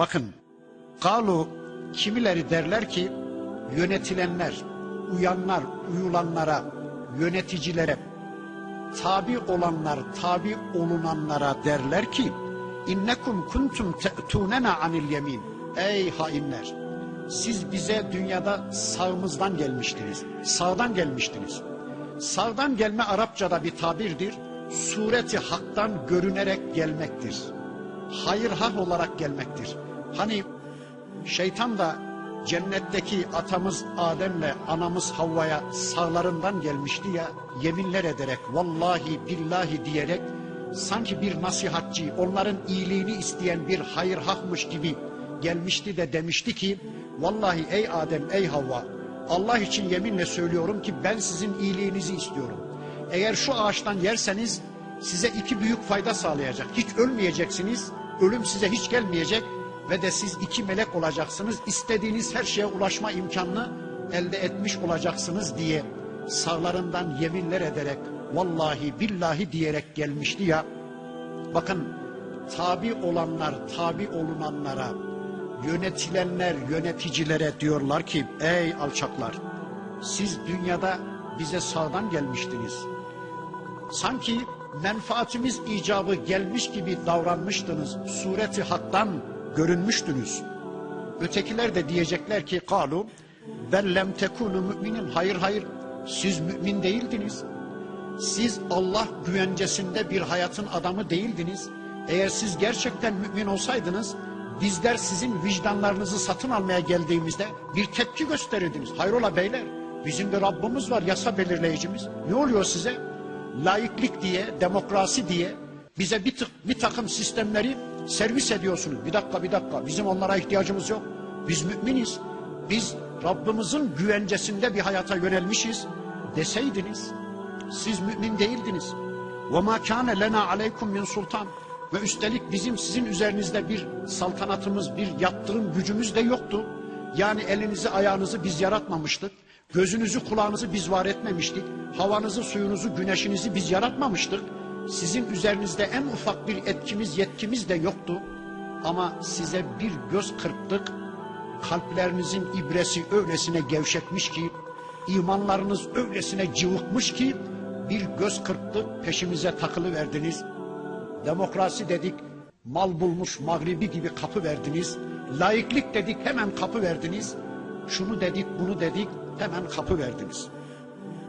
Bakın, galu kimileri derler ki yönetilenler, uyanlar, uyulanlara, yöneticilere, tabi olanlar, tabi olunanlara derler ki innekum kuntum te'tunena anil yemin. Ey hainler! Siz bize dünyada sağımızdan gelmiştiniz, sağdan gelmiştiniz. Sağdan gelme Arapçada bir tabirdir. Sureti haktan görünerek gelmektir. Hayır hak olarak gelmektir. Hani şeytan da cennetteki atamız Adem'le anamız Havva'ya sağlarından gelmişti ya yeminler ederek vallahi billahi diyerek sanki bir nasihatçı onların iyiliğini isteyen bir hayır hakmış gibi gelmişti de demişti ki vallahi ey Adem ey Havva Allah için yeminle söylüyorum ki ben sizin iyiliğinizi istiyorum. Eğer şu ağaçtan yerseniz size iki büyük fayda sağlayacak. Hiç ölmeyeceksiniz, ölüm size hiç gelmeyecek ve de siz iki melek olacaksınız. İstediğiniz her şeye ulaşma imkanını elde etmiş olacaksınız diye sağlarından yeminler ederek vallahi billahi diyerek gelmişti ya. Bakın tabi olanlar tabi olunanlara yönetilenler yöneticilere diyorlar ki ey alçaklar siz dünyada bize sağdan gelmiştiniz. Sanki menfaatimiz icabı gelmiş gibi davranmıştınız. Sureti haktan görünmüştünüz. Ötekiler de diyecekler ki kalu bellem tekunu müminin hayır hayır siz mümin değildiniz. Siz Allah güvencesinde bir hayatın adamı değildiniz. Eğer siz gerçekten mümin olsaydınız bizler sizin vicdanlarınızı satın almaya geldiğimizde bir tepki gösterirdiniz. Hayrola beyler bizim de Rabbimiz var yasa belirleyicimiz. Ne oluyor size? Laiklik diye, demokrasi diye bize bir, tık, bir takım sistemleri servis ediyorsunuz. Bir dakika bir dakika bizim onlara ihtiyacımız yok. Biz müminiz. Biz Rabbimizin güvencesinde bir hayata yönelmişiz deseydiniz siz mümin değildiniz. Ve ma kana lena aleykum min sultan. Ve üstelik bizim sizin üzerinizde bir saltanatımız, bir yaptırım gücümüz de yoktu. Yani elinizi ayağınızı biz yaratmamıştık. Gözünüzü kulağınızı biz var etmemiştik. Havanızı, suyunuzu, güneşinizi biz yaratmamıştık. Sizin üzerinizde en ufak bir etkimiz, yetkimiz de yoktu. Ama size bir göz kırptık. Kalplerinizin ibresi öylesine gevşetmiş ki, imanlarınız öylesine cıvıkmış ki, bir göz kırptık, peşimize takılı verdiniz. Demokrasi dedik, mal bulmuş mağribi gibi kapı verdiniz. Laiklik dedik, hemen kapı verdiniz. Şunu dedik, bunu dedik, hemen kapı verdiniz.